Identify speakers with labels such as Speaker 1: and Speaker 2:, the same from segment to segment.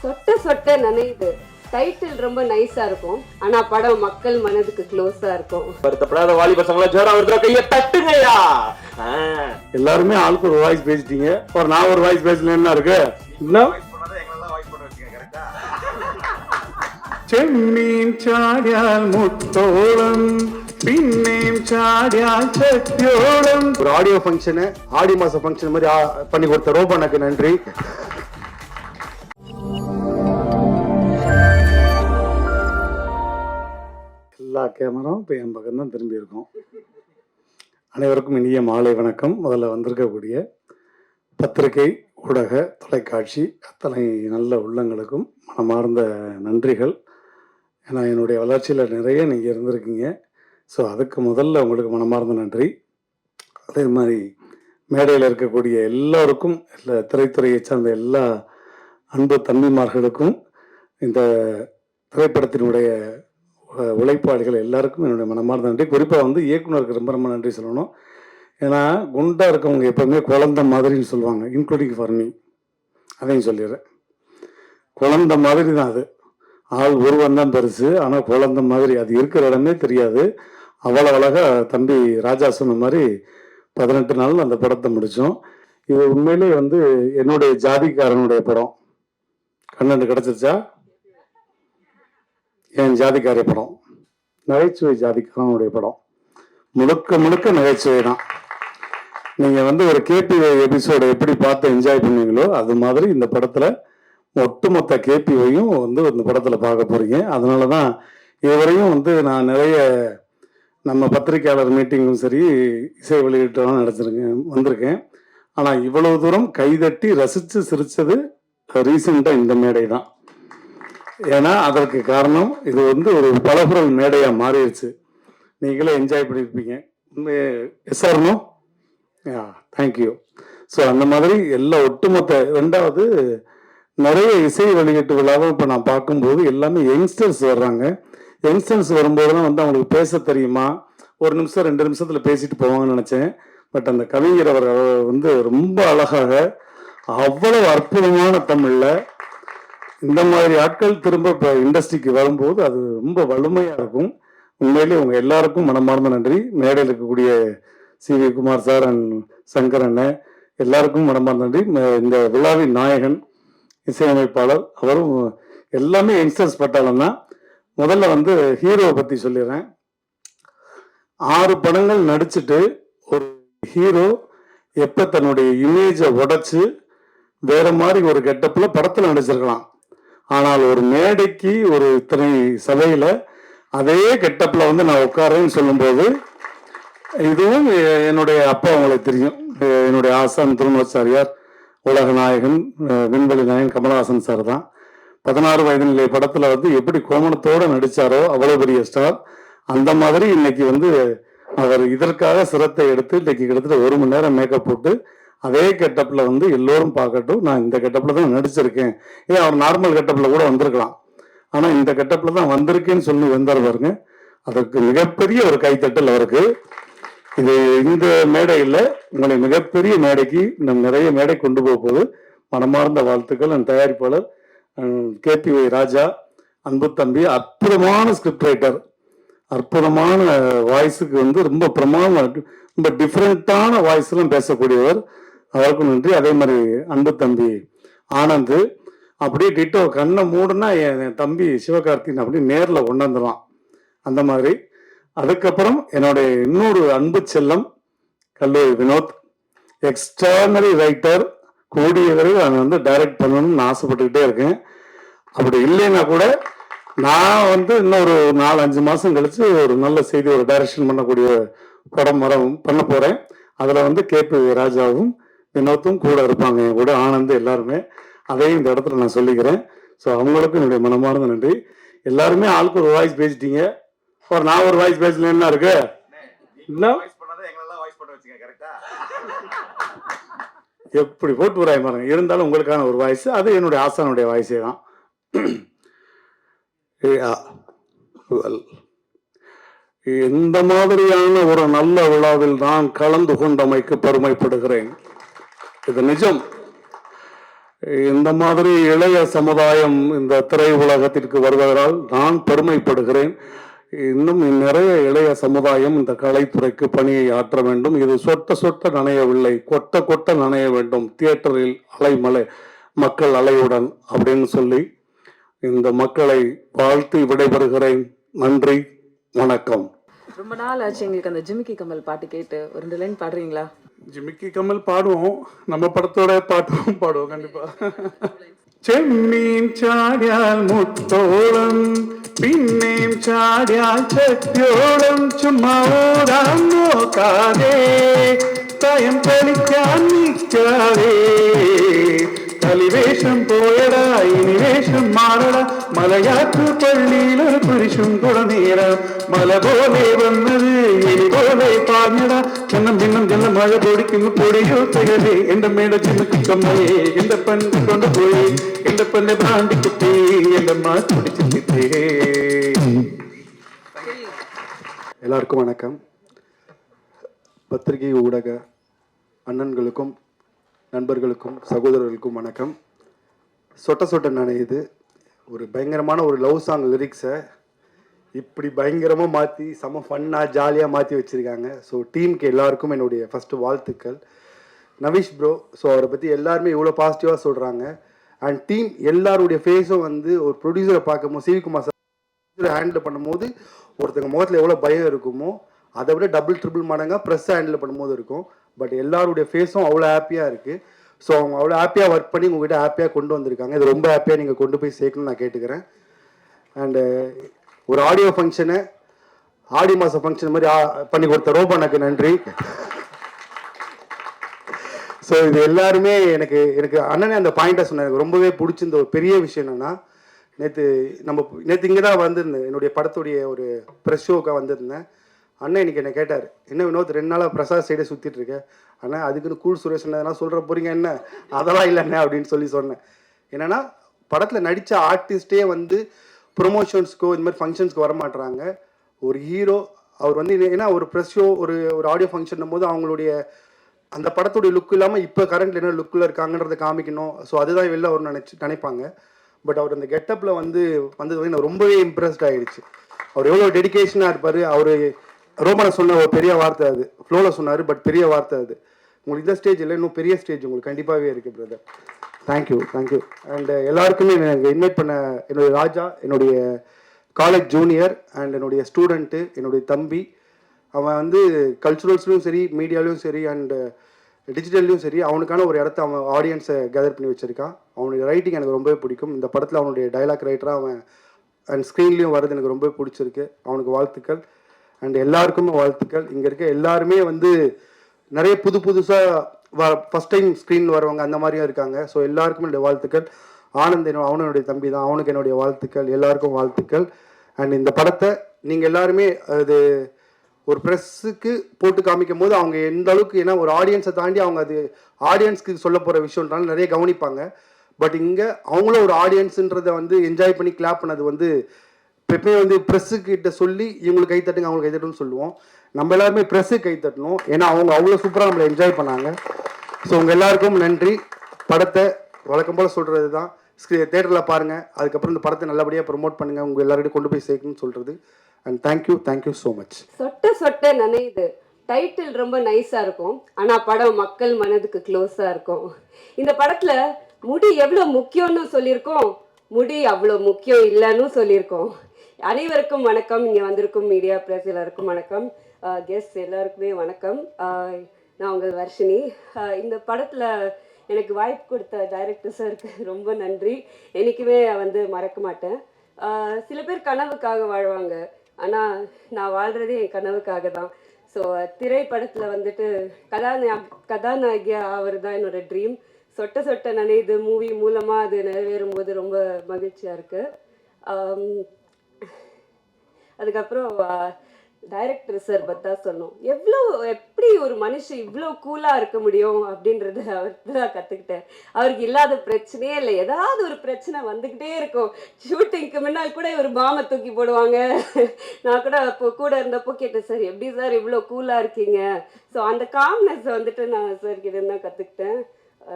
Speaker 1: சொட்ட சொட்ட நனையுது டைட்டில் ரொம்ப நைஸா இருக்கும் ஆனா படம் மக்கள் மனதுக்கு க்ளோஸா இருக்கும்
Speaker 2: வருத்தப்படாத வாலி பசங்களா ஜோரா வருதா கைய தட்டுங்கய்யா ஆ.
Speaker 3: எல்லாருமே ஆளுக்கு ஒரு வாய்ஸ் பேசிட்டீங்க ஒரு நான் ஒரு வாய்ஸ் பேசல என்ன இருக்கு இன்னும் ചെമ്മീൻ ചാടിയാൽ മുത്തോളം പിന്നെയും ചാടിയാൽ ചത്തോളം ஒரு ஆடியோ ஃபங்க்ஷனு ஆடி மாச ஃபங்க்ஷன் மாதிரி ஆ- பண்ணி கொடுத்த ரோபனுக்கு எல்லா கேமராவும் இப்போ என் பக்கம்தான் திரும்பியிருக்கோம். திரும்பி இருக்கும் அனைவருக்கும் இனிய மாலை வணக்கம். முதல்ல வந்திருக்கக்கூடிய பத்திரிகை ஊடக தொலைக்காட்சி அத்தனை நல்ல உள்ளங்களுக்கும் மனமார்ந்த நன்றிகள். ஏன்னா என்னுடைய வளர்ச்சியில் நிறைய நீங்கள் இருந்திருக்கீங்க. ஸோ அதுக்கு முதல்ல உங்களுக்கு மனமார்ந்த நன்றி. அதே மாதிரி மேடையில் இருக்கக்கூடிய எல்லோருக்கும் இல்லை திரைத்துறையை சார்ந்த எல்லா அன்பு தம்பிமார்களுக்கும் இந்த திரைப்படத்தினுடைய உழைப்பாளிகள் எல்லாருக்கும் என்னுடைய மனமார்ந்த நன்றி. குறிப்பாக வந்து இயக்குனருக்கு ரொம்ப ரொம்ப நன்றி சொல்லணும். ஏன்னா குண்டாக இருக்கவங்க எப்போவுமே குழந்த மாதிரின்னு சொல்லுவாங்க. இன்க்ளூடிங் ஃபார் மீ அதையும் சொல்லிடுறேன். குழந்த மாதிரி தான் அது. ஆள் உருவம் தான் பெருசு. ஆனால் குழந்த மாதிரி அது இருக்கிற இடமே தெரியாது. அவ்வளோ அழகாக தம்பி ராஜா சொன்ன மாதிரி பதினெட்டு நாள் அந்த படத்தை முடித்தோம் இது உண்மையிலே வந்து என்னுடைய ஜாதிக்காரனுடைய படம். கண்ணண்டு கிடச்சிருச்சா? என் ஜாதிக்காரிய படம். நகைச்சுவை ஜாதிக்காரனுடைய படம். முழுக்க முழுக்க நகைச்சுவை தான். நீங்கள் வந்து ஒரு கேபி எபிசோடை எப்படி பார்த்து என்ஜாய் பண்ணீங்களோ அது மாதிரி இந்த படத்தில் ஒட்டுமொத்த கேபிவையும் வந்து இந்த படத்தில் பார்க்க போகிறீங்க அதனால தான் இதுவரையும் வந்து நான் நிறைய நம்ம பத்திரிக்கையாளர் மீட்டிங்கும் சரி இசை வெளியீட்டெல்லாம் நடத்திருக்கேன் வந்திருக்கேன். ஆனால் இவ்வளவு தூரம் கைதட்டி ரசித்து சிரித்தது ரீசெண்டாக இந்த மேடை தான். ஏன்னா அதற்கு காரணம் இது வந்து ஒரு பலகுரல் மேடையாக மாறிடுச்சு. நீங்களே என்ஜாய் பண்ணியிருப்பீங்க எஸ்ஆர்னோ யா தேங்க்யூ ஸோ அந்த மாதிரி எல்லா ஒட்டுமொத்த ரெண்டாவது நிறைய இசை வெளியீட்டு விழாவும் இப்போ நான் பார்க்கும்போது எல்லாமே யங்ஸ்டர்ஸ் வர்றாங்க. யங்ஸ்டர்ஸ் வரும்போது தான் வந்து அவங்களுக்கு பேச தெரியுமா? ஒரு நிமிஷம் ரெண்டு நிமிஷத்தில் பேசிட்டு போவாங்கன்னு நினச்சேன். பட் அந்த கவிஞர் அவர் வந்து ரொம்ப அழகாக அவ்வளவு அற்புதமான தமிழில் இந்த மாதிரி ஆட்கள் திரும்ப இப்போ இண்டஸ்ட்ரிக்கு வரும்போது அது ரொம்ப வலிமையாக இருக்கும். உண்மையிலே உங்கள் எல்லாருக்கும் மனமார்ந்த நன்றி. மேடையில் இருக்கக்கூடிய C. V. Kumar sir and Shankar அண்ணன் எல்லாருக்கும் மனமார்ந்த நன்றி. இந்த விழாவின் நாயகன் இசையமைப்பாளர் அவரும் எல்லாமே யங்ஸ்டர்ஸ் பட்டாளம் தான். முதல்ல வந்து ஹீரோவை பற்றி சொல்லிடுறேன். ஆறு படங்கள் நடிச்சுட்டு ஒரு ஹீரோ எப்போ தன்னுடைய இமேஜை உடைச்சு வேற மாதிரி ஒரு கெட்டப்பில் படத்தில் நடிச்சிருக்கலாம். ஆனால் ஒரு மேடைக்கு ஒரு இத்தனை சபையில் அதே கெட்டப்பில் வந்து நான் உட்காரேன்னு சொல்லும்போது இதுவும் என்னுடைய அப்பா அவங்களுக்கு தெரியும். என்னுடைய ஆசான் திருமணச்சாரியார் உலக நாயகன் விண்வெளி நாயகன் கமலஹாசன் சார் தான். பதினாறு வயது நிலை படத்தில் வந்து எப்படி கோமணத்தோடு நடித்தாரோ அவ்வளோ பெரிய ஸ்டார். அந்த மாதிரி இன்னைக்கு வந்து அவர் இதற்காக சிரத்தை எடுத்து இன்னைக்கு கிட்டத்தட்ட ஒரு மணி நேரம் மேக்கப் போட்டு அதே கெட்டப்பில் வந்து எல்லோரும் பார்க்கட்டும் நான் இந்த கெட்டப்பில் தான் நடிச்சிருக்கேன். ஏன் அவர் நார்மல் கெட்டப்பில் கூட வந்திருக்கலாம். ஆனால் இந்த கெட்டப்பில் தான் வந்திருக்கேன்னு சொல்லி வந்தார் பாருங்க. அதற்கு மிகப்பெரிய ஒரு கைத்தட்டல் அவருக்கு. இது இந்த மேடையில் உங்களை மிகப்பெரிய மேடைக்கு நம் நிறைய மேடை கொண்டு போக போது மனமார்ந்த வாழ்த்துக்கள் அந்த தயாரிப்பாளர் கேபி ஒய் ராஜா அன்பு தம்பி அற்புதமான ஸ்கிரிப்ட் ரைட்டர் அற்புதமான வாய்ஸுக்கு வந்து ரொம்ப பிரமாதம் ரொம்ப டிஃப்ரெண்ட்டான வாய்ஸ்லாம் பேசக்கூடியவர். அவருக்கும் நன்றி. அதே மாதிரி அன்பு தம்பி ஆனந்து. அப்படியே டிட்டோ கண்ணை மூடுனா என் என் தம்பி சிவகார்த்தின் அப்படியே நேரில் கொண்டாந்துருவான். அந்த மாதிரி. அதுக்கப்புறம் என்னுடைய இன்னொரு அன்பு செல்லம் கல்லூரி வினோத். எக்ஸ்ட்ரானரி ரைட்டர் கூடிய விரைவில் அதை வந்து டைரக்ட் பண்ணணும்னு ஆசைப்பட்டுக்கிட்டே இருக்கேன். அப்படி இல்லைன்னா கூட நான் வந்து இன்னொரு நாலு அஞ்சு மாதம் கழித்து ஒரு நல்ல செய்தி ஒரு டைரக்ஷன் பண்ணக்கூடிய படம் வர பண்ண போகிறேன் அதில் வந்து கேபி ராஜாவும் வினோத்தும் கூட இருப்பாங்க என் கூட ஆனந்த் எல்லாருமே அதையும் இந்த இடத்துல நான் சொல்லிக்கிறேன். ஸோ அவங்களுக்கும் என்னுடைய மனமார்ந்த நன்றி. எல்லாருமே ஆளுக்கு ஒரு வாய்ஸ் பேசிட்டீங்க. ஒரு நான் ஒரு வாய்ஸ் பேசல என்ன இருக்கு? எப்படி போட்டு வராய் பாருங்க. இருந்தாலும் உங்களுக்கான ஒரு வாய்ஸ் அது என்னுடைய ஆசானுடைய வாய்ஸே தான். இந்த மாதிரியான ஒரு நல்ல விழாவில் நான் கலந்து கொண்டமைக்கு பெருமைப்படுகிறேன்? இது நிஜம். இந்த மாதிரி இளைய சமுதாயம் இந்த திரை உலகத்திற்கு வருவதால் நான் பெருமைப்படுகிறேன். இன்னும் நிறைய இளைய சமுதாயம் இந்த கலைத்துறைக்கு பணியை ஆற்ற வேண்டும். இது சொட்ட சொட்ட நனையவில்லை. கொட்ட கொட்ட நனைய வேண்டும். தியேட்டரில் அலைமலை மக்கள் அலையுடன் அப்படின்னு சொல்லி இந்த மக்களை வாழ்த்தி விடைபெறுகிறேன். நன்றி. வணக்கம்.
Speaker 4: ரொம்ப நாள் ஆச்சு எங்களுக்கு அந்த ஜிமிக்கி கமல் பாட்டு கேட்டு. ஒரு ரெண்டு லைன் பாடுறீங்களா?
Speaker 3: ஜிமிக்கி கமல் பாடுவோம் நம்ம படத்தோட பாட்டும் பாடுவோம் கண்டிப்பா ചെമ്മീൻ ചാടിയാൽ മുത്തോളം പിന്നെയും ചാടിയാൽ ചത്തിയോളം ചുമ്മാ ഓടാൻ നോക്കാതെ തയം കളിക്കാൻ നിൽക്കാതെ കളിവേഷം പോയടാ ഇനി വേഷം മാറടാ മലയാറ്റു പള്ളിയിൽ ഒരു പുരുഷും കുടനീര മല പോലെ വന്നത് എലി പോലെ പാഞ്ഞടാ ചെന്നം പിന്നം ചെന്ന മഴ പൊടിക്കുന്നു പൊടിയോ തകലേ എന്റെ മേട ചിമ്മക്ക് കമ്മലേ എന്റെ പെൺ കൊണ്ടുപോയി എന്റെ പെണ്ണെ ഭ്രാന്തി കുത്തി എന്റെ മാ പിടിച്ചിട്ടേ
Speaker 5: எல்லாருக்கும் வணக்கம் பத்திரிகை ஊடக அண்ணன்களுக்கும் நண்பர்களுக்கும் சகோதரர்களுக்கும் வணக்கம். சொட்ட சொட்ட நனையுது ஒரு பயங்கரமான ஒரு லவ் சாங் லிரிக்ஸை இப்படி பயங்கரமாக மாற்றி செம ஃபன்னாக ஜாலியாக மாற்றி வச்சுருக்காங்க. ஸோ டீமுக்கு எல்லாருக்கும் என்னுடைய ஃபஸ்ட்டு வாழ்த்துக்கள். நவீஷ் ப்ரோ ஸோ அவரை பற்றி எல்லாருமே இவ்வளோ பாசிட்டிவாக சொல்கிறாங்க அண்ட் டீம் எல்லாருடைய ஃபேஸும் வந்து ஒரு ப்ரொடியூசரை பார்க்கும்போது சிவிகுமார் சார் ஹேண்டில் பண்ணும்போது ஒருத்தங்க முகத்தில் எவ்வளோ பயம் இருக்குமோ அதை விட டபுள் ட்ரிபிள் மடங்காக ப்ரெஸ் ஹேண்டில் பண்ணும்போது இருக்கும். பட் எல்லாருடைய ஃபேஸும் அவ்வளோ ஹாப்பியாக இருக்குது ஸோ அவங்க அவ்வளோ ஹாப்பியாக ஒர்க் பண்ணி உங்ககிட்ட ஹாப்பியாக கொண்டு வந்திருக்காங்க. இது ரொம்ப ஹாப்பியாக நீங்கள் கொண்டு போய் சேர்க்கணும்னு நான் கேட்டுக்கிறேன். அண்டு ஒரு ஆடியோ ஃபங்க்ஷனை ஆடி மாத ஃபங்க்ஷன் மாதிரி பண்ணி கொடுத்த ரோபனுக்கு நன்றி. ஸோ இது எல்லாருமே எனக்கு எனக்கு அண்ணனே அந்த பாயிண்ட்டை சொன்னார். எனக்கு ரொம்பவே பிடிச்சிருந்த ஒரு பெரிய விஷயம் என்னென்னா நேற்று நம்ம நேற்று இங்கே தான் வந்திருந்தேன். என்னுடைய படத்துடைய ஒரு ப்ரெஸ் ஷோக்காக வந்திருந்தேன். அண்ணன் இன்றைக்கி என்னை கேட்டார் என்ன வினோத் ரெண்டு நாளாக பிரசாத் சைடே சுற்றிட்டு அண்ணா அதுக்குன்னு கூல் சுரேஷ் அதெல்லாம் சொல்கிற போகிறீங்க என்ன? அதெல்லாம் இல்லைண்ணே அப்படின்னு சொல்லி சொன்னேன். என்னென்னா படத்தில் நடித்த ஆர்டிஸ்டே வந்து ப்ரொமோஷன்ஸ்க்கோ இந்த மாதிரி ஃபங்க்ஷன்ஸ்க்கு வரமாட்டுறாங்க ஒரு ஹீரோ அவர் வந்து ஏன்னா ஒரு ப்ரெஸ் ஷோ ஒரு ஒரு ஆடியோ ஃபங்க்ஷன் போது அவங்களுடைய அந்த படத்துடைய லுக் இல்லாமல் இப்போ கரண்ட்ல என்ன லுக்கில் இருக்காங்கன்றதை காமிக்கணும். ஸோ அதுதான் வெளில அவர் நினச்சி நினைப்பாங்க. பட் அவர் அந்த கெட்டப்பில் வந்து வந்தது வந்து நான் ரொம்பவே இம்ப்ரெஸ்ட் ஆகிடுச்சு அவர் எவ்வளோ டெடிகேஷனாக இருப்பார். அவர் ரோமனை சொன்ன ஒரு பெரிய வார்த்தை அது. ஃப்ளோவில் சொன்னார் பட் பெரிய வார்த்தை அது. உங்களுக்கு இந்த ஸ்டேஜ் இல்லை இன்னும் பெரிய ஸ்டேஜ் உங்களுக்கு கண்டிப்பாகவே இருக்குது பிரதர் தேங்க்யூ தேங்க்யூ அண்டு எல்லாருக்குமே எனக்கு இன்வைட் பண்ண என்னுடைய ராஜா என்னுடைய காலேஜ் ஜூனியர் அண்ட் என்னுடைய ஸ்டூடெண்ட்டு என்னுடைய தம்பி. அவன் வந்து கல்ச்சுரல்ஸ்லையும் சரி மீடியாலையும் சரி அண்டு டிஜிட்டல்லையும் uh, சரி அவனுக்கான ஒரு இடத்த அவன் ஆடியன்ஸை கேதர் பண்ணி வச்சுருக்கான். அவனுடைய ரைட்டிங் எனக்கு ரொம்பவே பிடிக்கும். இந்த படத்தில் அவனுடைய டைலாக் ரைட்டராக அவன் அண்ட் ஸ்க்ரீன்லேயும் வர்றது எனக்கு ரொம்பவே பிடிச்சிருக்கு. அவனுக்கு வாழ்த்துக்கள். அண்ட் எல்லாருக்குமே வாழ்த்துக்கள். இங்கே இருக்க எல்லாருமே வந்து நிறைய புது புதுசாக ஃபஸ்ட் டைம் ஸ்க்ரீன் வரவங்க அந்த மாதிரியும் இருக்காங்க. ஸோ எல்லாருக்குமே என்னுடைய வாழ்த்துக்கள். ஆனந்த் என்ன அவனும் தம்பி தான். அவனுக்கு என்னுடைய வாழ்த்துக்கள். எல்லாருக்கும் வாழ்த்துக்கள். அண்ட் இந்த படத்தை நீங்கள் எல்லாருமே அது ஒரு ப்ரெஸ்ஸுக்கு போட்டு காமிக்கும் போது அவங்க எந்த அளவுக்கு ஏன்னா ஒரு ஆடியன்ஸை தாண்டி அவங்க அது ஆடியன்ஸ்க்கு சொல்ல போகிற விஷயம்ன்றால நிறைய கவனிப்பாங்க. பட் இங்கே அவங்களும் ஒரு ஆடியன்ஸுன்றதை வந்து என்ஜாய் பண்ணி கிளாப் பண்ணது வந்து எப்பயுமே வந்து ப்ரெஸ்ஸு கிட்ட சொல்லி இவங்களுக்கு கை தட்டுங்க அவங்களுக்கு கை தட்டுன்னு சொல்லுவோம். நம்ம எல்லாருமே ப்ரெஸ்ஸுக்கு கை தட்டணும். ஏன்னா அவங்க அவ்வளோ சூப்பராக நம்மளை என்ஜாய் பண்ணாங்க. ஸோ உங்கள் எல்லாருக்கும் நன்றி. படத்தை வழக்கம் போல் சொல்கிறது தான் தேட்டரில் பாருங்கள் அதுக்கப்புறம் இந்த படத்தை நல்லபடியாக ப்ரொமோட் பண்ணுங்கள் உங்கள் எல்லாருடையும் கொண்டு போய் சேர்க்கணும்னு சொல்கிறது and thank you thank you so much
Speaker 1: சொட்ட சொட்ட நினைது டைட்டில் ரொம்ப நைஸாக இருக்கும். ஆனால் படம் மக்கள் மனதுக்கு க்ளோஸாக இருக்கும். இந்த படத்தில் முடி எவ்வளோ முக்கியம்னு சொல்லியிருக்கோம். முடி அவ்வளோ முக்கியம் இல்லைன்னு சொல்லியிருக்கோம். அனைவருக்கும் வணக்கம். இங்கே வந்திருக்கும் மீடியா பிரஸ் எல்லாருக்கும் வணக்கம். கெஸ்ட் எல்லாருக்குமே வணக்கம். நான் உங்கள் வர்ஷினி. இந்த படத்தில் எனக்கு வாய்ப்பு கொடுத்த டைரக்டர் சாருக்கு ரொம்ப நன்றி. என்றைக்குமே வந்து மறக்க மாட்டேன். சில பேர் கனவுக்காக வாழ்வாங்க. ஆனால் நான் வாழ்கிறதே என் கனவுக்காக தான். ஸோ திரைப்படத்தில் வந்துட்டு கதாநாய கதாநாயகியாக ஆகிறது தான் என்னோடய ட்ரீம் சொட்ட சொட்ட நினைது மூவி மூலமாக அது நிறைவேறும் போது ரொம்ப மகிழ்ச்சியாக இருக்குது அதுக்கப்புறம் டைரக்டர் சார் பத்தா சொன்னோம். எவ்வளோ எப்படி ஒரு மனுஷன் இவ்வளோ கூலாக இருக்க முடியும்? அப்படின்றத அவர்கிட்ட தான் கற்றுக்கிட்டேன் அவருக்கு இல்லாத பிரச்சனையே இல்லை. ஏதாவது ஒரு பிரச்சனை வந்துக்கிட்டே இருக்கும். ஷூட்டிங்க்கு முன்னால் கூட ஒரு பாமை தூக்கி போடுவாங்க. நான் கூட அப்போ கூட இருந்தப்போ கேட்டேன் சார் எப்படி சார் இவ்வளோ கூலாக இருக்கீங்க? ஸோ அந்த காம்னஸ் வந்துட்டு நான் சார் கிட்ட தான் கற்றுக்கிட்டேன்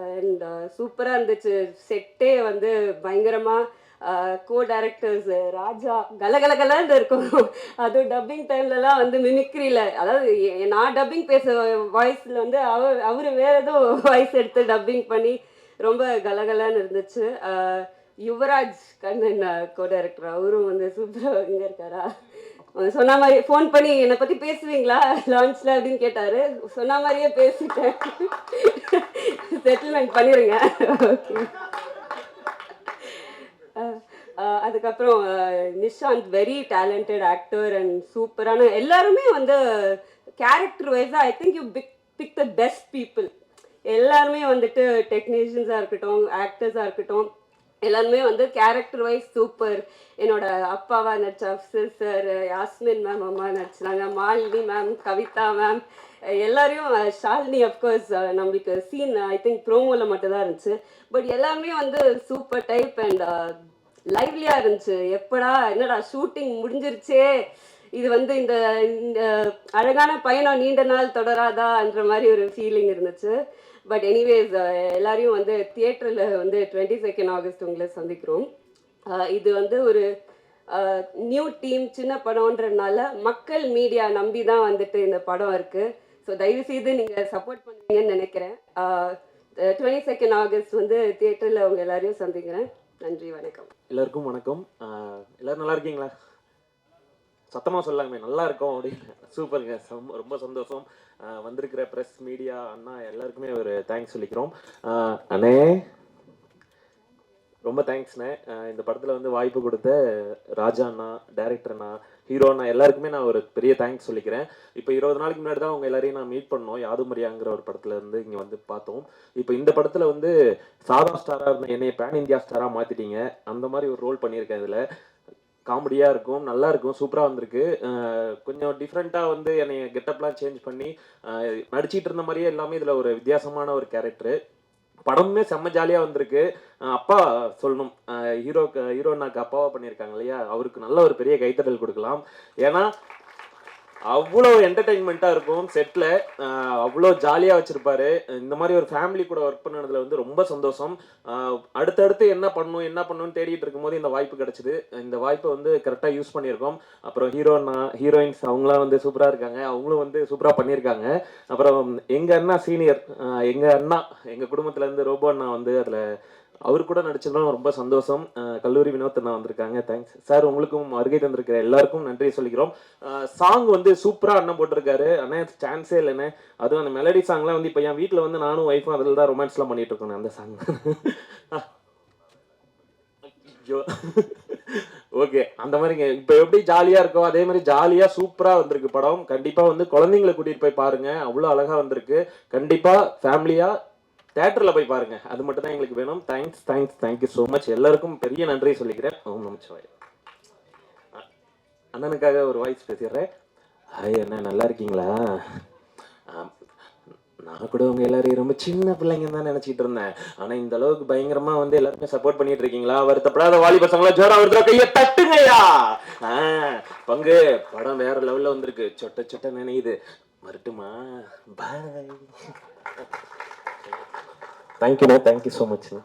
Speaker 1: அண்ட் சூப்பராக இருந்துச்சு. செட்டே வந்து பயங்கரமாக கோ டைரக்டர்ஸ் ராஜா கலகலகலன்னு இருக்கும். அதுவும் டப்பிங் டைம்லலாம் வந்து மிமிக்ரியில் அதாவது எ- நான் டப்பிங் பேச வாய்ஸில் வந்து அவர் அவர் வேறு ஏதோ வாய்ஸ் எடுத்து டப்பிங் பண்ணி ரொம்ப கலகலன்னு இருந்துச்சு. யுவராஜ் கண்ணன் கோ டைரக்டர் அவரும் வந்து சூப்பராக இங்கே இருக்காரா? அவர் சொன்ன மாதிரி ஃபோன் பண்ணி என்னை பற்றி பேசுவீங்களா? லான்ச்சில் அப்படின்னு கேட்டார். சொன்ன மாதிரியே பேசிட்டேன். செட்டில்மெண்ட் பண்ணிடுங்க ஓகே அதுக்கப்புறம் Nishanth very talented actor and சூப்பரான எல்லாருமே வந்து கேரக்டர் வைஸாக I think you pick pick the best people எல்லாருமே வந்துட்டு டெக்னீஷியன்ஸாக இருக்கட்டும் ஆக்டர்ஸாக இருக்கட்டும் எல்லாருமே வந்து கேரக்டர் வைஸ் சூப்பர் என்னோட அப்பாவா நடிச்ச அப்சல் சார் யாஸ்மின் மேம் அம்மா நடிச்சாங்க மாலினி மேம் கவிதா மேம் எல்லாரையும் ஷாலினி அஃப்கோர்ஸ் நம்மளுக்கு சீன் ஐ திங்க் ப்ரோமோவில் மட்டும்தான் இருந்துச்சு. பட் எல்லாருமே வந்து சூப்பர் டைப் அண்ட் லைவ்லியாக இருந்துச்சு. எப்படா என்னடா ஷூட்டிங் முடிஞ்சிருச்சே. இது வந்து இந்த இந்த அழகான பயணம் நீண்ட நாள் தொடராதான்ற மாதிரி ஒரு ஃபீலிங் இருந்துச்சு. பட் எனிவேஸ் எல்லாரையும் வந்து தியேட்டரில் வந்து டுவெண்ட்டி செகண்ட் ஆகஸ்ட் உங்களை சந்திக்கிறோம். இது வந்து ஒரு நியூ டீம் சின்ன படம்ன்றதுனால மக்கள் மீடியா நம்பி தான் வந்துட்டு இந்த படம் இருக்குது ஸோ தயவுசெய்து நீங்கள் சப்போர்ட் பண்ணுவீங்கன்னு நினைக்கிறேன். டுவெண்ட்டி செகண்ட் ஆகஸ்ட் வந்து தியேட்டரில் அவங்க எல்லாரையும் சந்திக்கிறேன். நன்றி வணக்கம்.
Speaker 2: எல்லாருக்கும் வணக்கம். எல்லாரும் நல்லா இருக்கீங்களா? சத்தமாக சொல்லாமே நல்லா இருக்கும் அப்படின்னு. சூப்பருங்க. சம் ரொம்ப சந்தோஷம். வந்திருக்கிற ப்ரெஸ் மீடியா அண்ணா எல்லாருக்குமே ஒரு தேங்க்ஸ் சொல்லிக்கிறோம். அண்ணே ரொம்ப தேங்க்ஸ்ண்ணே இந்த படத்தில் வந்து வாய்ப்பு கொடுத்த ராஜா அண்ணா டேரக்டர் அண்ணா ஹீரோ நான் எல்லாருக்குமே நான் ஒரு பெரிய தேங்க்ஸ் சொல்லிக்கிறேன். இப்போ இருபது நாளைக்கு முன்னாடி தான் அவங்க எல்லாரையும் நான் மீட் பண்ணோம். யாதுமரியாங்கிற ஒரு படத்துல இருந்து இங்கே வந்து பார்த்தோம். இப்போ இந்த படத்தில் வந்து சாதா ஸ்டாராக இருந்த என்னைய பேன் இந்தியா ஸ்டாராக மாற்றிட்டீங்க அந்த மாதிரி ஒரு ரோல் பண்ணியிருக்கேன் இதில். காமெடியாக இருக்கும் நல்லா இருக்கும் சூப்பராக வந்திருக்கு. கொஞ்சம் டிஃப்ரெண்ட்டாக வந்து என்னை கெட்டப்லாம் சேஞ்ச் பண்ணி நடிச்சிட்டு இருந்த மாதிரியே எல்லாமே இதில் ஒரு வித்தியாசமான ஒரு கேரக்டரு படமுமே செம்ம ஜாலியாக வந்திருக்கு. அப்பா சொல்லணும். ஹீரோ ஹீரோனாக்கு அப்பாவா பண்ணியிருக்காங்க இல்லையா? அவருக்கு நல்ல ஒரு பெரிய கைத்தட்டல் கொடுக்கலாம். ஏன்னா அவ்வளோ என்டர்டெயின்மெண்ட்டாக இருக்கும் செட்டில் அவ்வளோ ஜாலியாக வச்சுருப்பாரு. இந்த மாதிரி ஒரு ஃபேமிலி கூட ஒர்க் பண்ணதில் வந்து ரொம்ப சந்தோஷம். அடுத்தடுத்து என்ன பண்ணணும் என்ன பண்ணணும்னு தேடிட்டு இருக்கும்போது இந்த வாய்ப்பு கிடச்சிது. இந்த வாய்ப்பை வந்து கரெக்டாக யூஸ் பண்ணியிருக்கோம். அப்புறம் ஹீரோனா ஹீரோயின்ஸ் அவங்களாம் வந்து சூப்பராக இருக்காங்க. அவங்களும் வந்து சூப்பராக பண்ணியிருக்காங்க. அப்புறம் எங்கள் அண்ணா சீனியர் எங்கள் அண்ணா எங்கள் குடும்பத்துலேருந்து ரோபோ அண்ணா வந்து அதில் அவர் கூட நடிச்சதுலாம் ரொம்ப சந்தோஷம். கல்லூரி வினோத் அண்ணா வந்திருக்காங்க. தேங்க்ஸ் சார் உங்களுக்கும் வருகை தந்திருக்கிற எல்லாருக்கும் நன்றி சொல்லிக்கிறோம். சாங் வந்து சூப்பராக அண்ணன் போட்டிருக்காரு. அண்ணா சான்ஸே இல்லைண்ணே அதுவும் அந்த மெலடி சாங்லாம் வந்து இப்போ என் வீட்டில் வந்து நானும் ஒய்ஃபும் அதில் தான் ரொமான்ஸ்லாம் பண்ணிட்டு இருக்கோம். அந்த சாங் ஓகே அந்த மாதிரிங்க இப்போ எப்படி ஜாலியாக இருக்கோ அதே மாதிரி ஜாலியாக சூப்பராக வந்திருக்கு படம். கண்டிப்பாக வந்து குழந்தைங்களை கூட்டிகிட்டு போய் பாருங்க. அவ்வளோ அழகாக வந்திருக்கு. கண்டிப்பாக ஃபேமிலியாக தேட்டரில் போய் பாருங்கள் அது மட்டும் தான் எங்களுக்கு வேணும். Thanks thanks thank you so much எல்லாருக்கும் பெரிய நன்றி சொல்லிக்கிறேன். ஓம் நமச்சிவாய் அ- அண்ணனுக்காக ஒரு வாய்ஸ் பேசிடுறேன். ஹாய் அண்ணா நல்லா இருக்கீங்களா? நான் கூட உங்கள் எல்லாரையும் ரொம்ப சின்ன பிள்ளைங்க தான் நினச்சிட்டு இருந்தேன். ஆனால் இந்த அளவுக்கு பயங்கரமாக வந்து எல்லாருமே சப்போர்ட் பண்ணிட்டு இருக்கீங்களா? வருத்தப்படாத வாலி பசங்களா ஜோரா வருது கையை தட்டுங்கய்யா. ஆ, பங்கு படம் வேற லெவலில் வந்திருக்கு. சொட்ட சொட்ட நினையுது. வரட்டுமா? பாய் தேங்க்யூண்ணா தேங்க்யூ ஸோ மச்ண்ணா